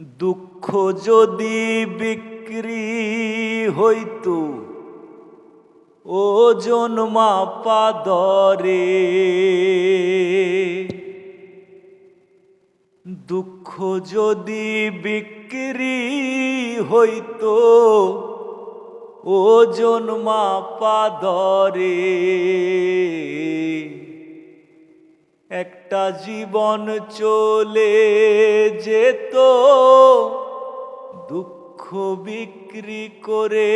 দুঃখ যদি বিক্রি হইতো ওজন মাপা দরে। দুঃখ যদি বিক্রি হইতো ওজন মাপা দরে। একটা জীবন চলে যেত দুঃখ বিক্রি করে।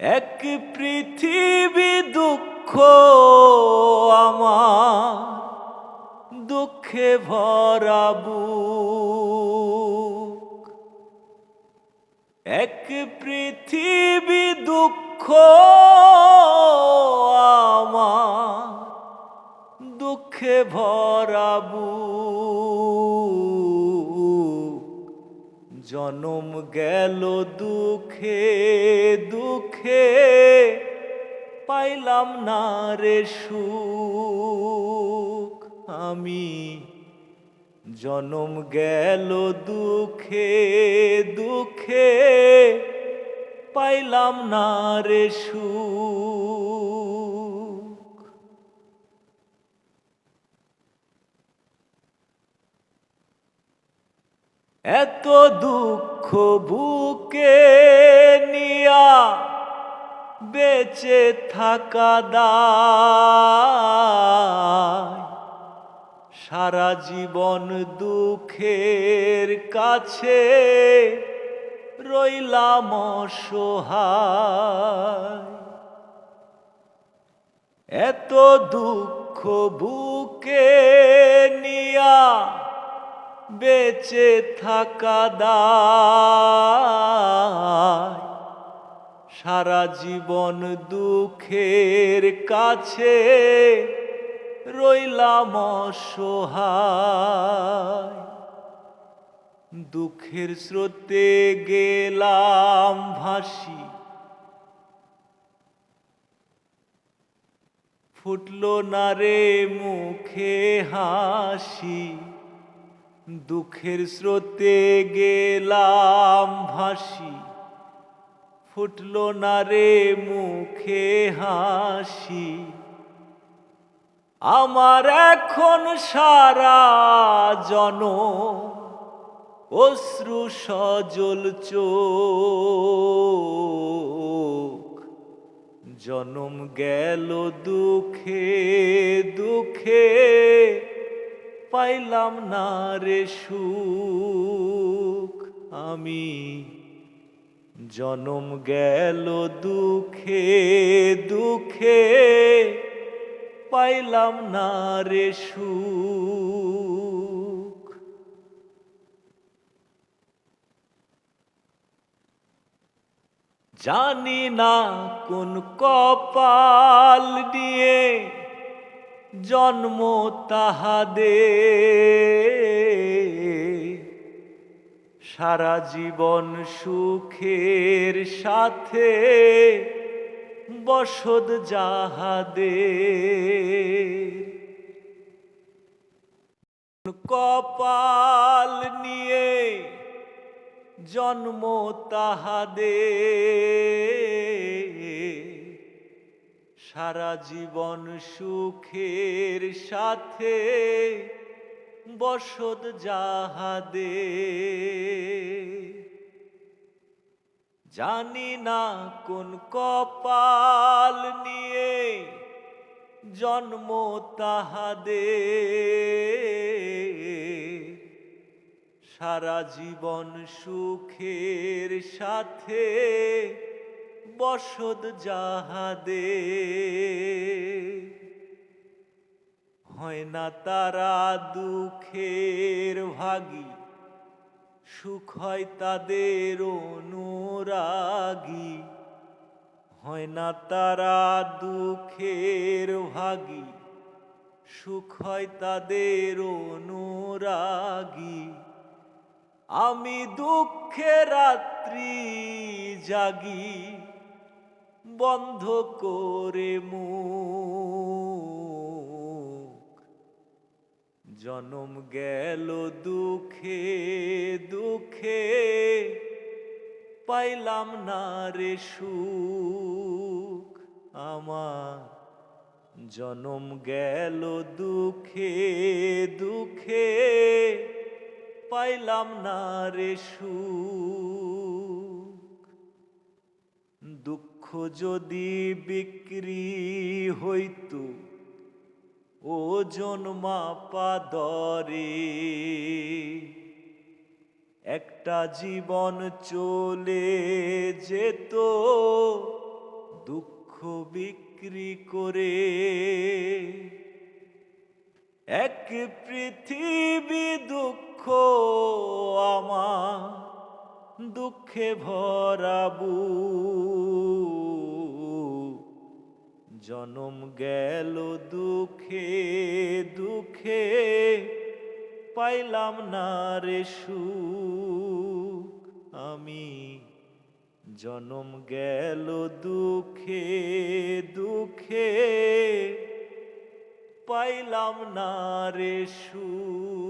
এক পৃথিবী দুঃখ আমার দুঃখে ভরা এক পৃথিবী দুঃখ আমার, দুঃখে ভরাবু জনম গেল দুঃখে দুঃখে পাইলাম না রে সুখ। আমি জনম গেল দুঃখে দুঃখে, পাইলাম না রে সুখ। এত দুঃখ বুকে নিয়া বেঁচে থাকা দায়। সারা জীবন দুঃখের কাছে রইলাম অসহায়। এত দুঃখ বুকে নিয়া বেঁচে থাকা দায়। সারা জীবন দুঃখের কাছে রইলাম অসহায়। দুঃখের স্রোতে গেলাম ভাসি। ফুটলো না রে মুখে হাসি। দুঃখের স্রোতে গেলাম ভাসি। ফুটলো না রে মুখে হাসি। আমার এখন সারা জন অশ্রু সজল জনম গেল দুঃখে দুঃখে, পাইলাম না রে সুখ। আমি জনম গেল দুঃখে দুঃখে পাইলাম না রে সুখ। জানি না কোন কপাল দিয়ে জন্ম তাহাদে সারা জীবন সুখের সাথে বসদ যাহাদে কপাল নিয়ে জন্ম তাহাদে সারা জীবন সুখের সাথে বসত যাহাদে জানি না কোন কপাল নিয়ে জন্ম তাহাদে সারা জীবন সুখের সাথে বসত যাহাদে হয় না তারা দুঃখের ভাগী সুখ হয় তাদের অনুরাগী। হয় না তারা দুঃখের ভাগী। সুখ হয় তাদের অনুরাগী। আমি দুঃখে রাত্রি জাগি, বন্ধ করে মুখ জনম গেল দুঃখে দুঃখে। পাইলাম না রে সুখ, আমার জনম গেল দুঃখে দুঃখে। পাইলাম না রে সুখ। দুঃখ যদি বিক্রি হইতো ওজন মাপা দরে। একটা জীবন চলে যেত, দুঃখ বিক্রি করে। এক পৃথিবী দুঃখ আমার দুঃখে ভরাবু জনম গেল দুঃখে দুঃখে, পাইলাম না রে সুখ। আমি জনম গেল দুঃখে দুঃখে, পাইলাম না রে সুখ।